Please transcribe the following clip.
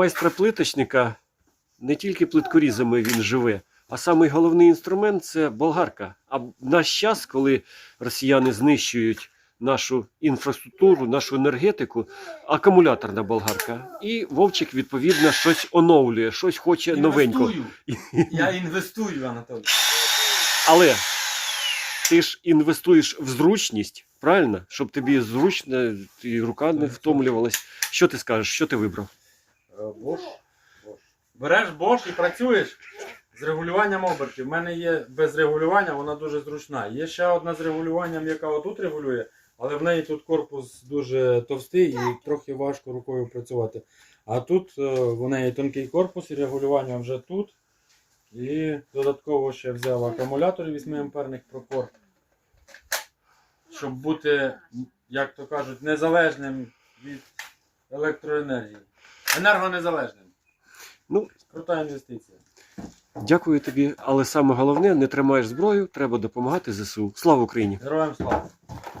майстра плиточника не тільки плиткорізами він живе, а самий головний інструмент це болгарка. А в наш час, коли росіяни знищують нашу інфраструктуру, нашу енергетику, акумуляторна болгарка. І Вовчик, відповідно, щось оновлює, щось хоче новенько. Інвестую. Я інвестую, Анатолій. Але ти ж інвестуєш в зручність, правильно? Щоб тобі зручно і рука не втомлювалась. Що ти скажеш? Що ти вибрав? Бош. Береш Bosch і працюєш з регулюванням обертів. У мене є без регулювання, вона дуже зручна. Є ще одна з регулюванням, яка отут регулює, але в неї тут корпус дуже товстий і трохи важко рукою працювати. А тут е, в неї тонкий корпус і регулювання вже тут. І додатково ще взяв акумулятор 8 амперних Procore, щоб бути, як то кажуть, незалежним від електроенергії. Енергонезалежним. Ну, Крута інвестиція. Дякую тобі, але саме головне, не тримаєш зброю, треба допомагати ЗСУ. Слава Україні! Героям слава!